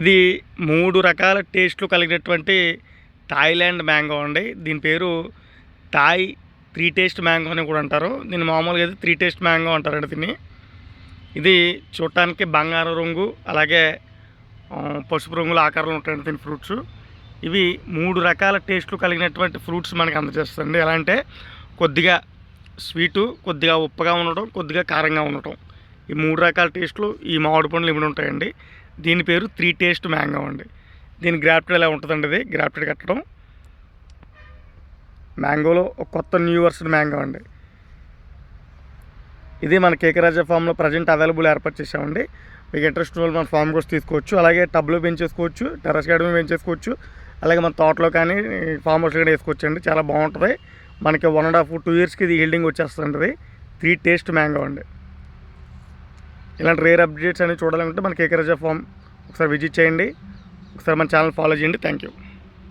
ఇది మూడు రకాల టేస్ట్లు కలిగినటువంటి థాయిలాండ్ మ్యాంగో అండి. దీని పేరు థాయ్ త్రీ టేస్ట్ మ్యాంగో అని కూడా అంటారు. దీన్ని మామూలుగా అయితే త్రీ టేస్ట్ మ్యాంగో అంటారండి దీన్ని. ఇది చూడటానికి బంగారు రంగు అలాగే పసుపు రంగుల ఆకారంలో ఉంటాయండి దీని ఫ్రూట్స్. ఇవి మూడు రకాల టేస్ట్లు కలిగినటువంటి ఫ్రూట్స్ మనకి అందజేస్తుంది ఎలా అంటే కొద్దిగా స్వీటు కొద్దిగా ఉప్పగా ఉండటం కొద్దిగా కారంగా ఉండటం. ఈ మూడు రకాల టేస్ట్లు ఈ మామిడి పండ్లు ఇవి ఉంటాయండి. దీని పేరు త్రీ టేస్ట్ మ్యాంగో అండి. దీని గ్రాఫ్టెడ్ ఎలా ఉంటుందండి ఇది? గ్రాఫ్టెడ్ కట్టడం. మ్యాంగోలో ఒక కొత్త న్యూ వర్షన్ మ్యాంగో అండి. ఇది మన కేకరాజా ఫామ్లో ప్రజెంట్ అవైలబుల్ ఏర్పాటు చేసామండి మీకు ఇంట్రెస్ట్ వాళ్ళు మన ఫామ్ కూడా తీసుకోవచ్చు. అలాగే టబ్లో పెంచేసుకోవచ్చు టెరస్ గార్డెన్ పెంచేసుకోవచ్చు. అలాగే మన తోటలో కానీ ఫామ్ హౌస్లో కానీ వేసుకోవచ్చు అండి చాలా బాగుంటుంది. మనకి వన్ అండ్ హాఫ్ టూ ఇయర్స్కి ఇది హీల్డింగ్ వచ్చేస్తుంది ఇది. త్రీ టేస్ట్ మ్యాంగో అండి. ఇలాంటి రేర్ అప్డేట్స్ అనేవి చూడాలనుకుంటే మన కేకరాజా ఫామ్ ఒకసారి విజిట్ చేయండి. ఒకసారి మన ఛానల్ ఫాలో చేయండి. Thank you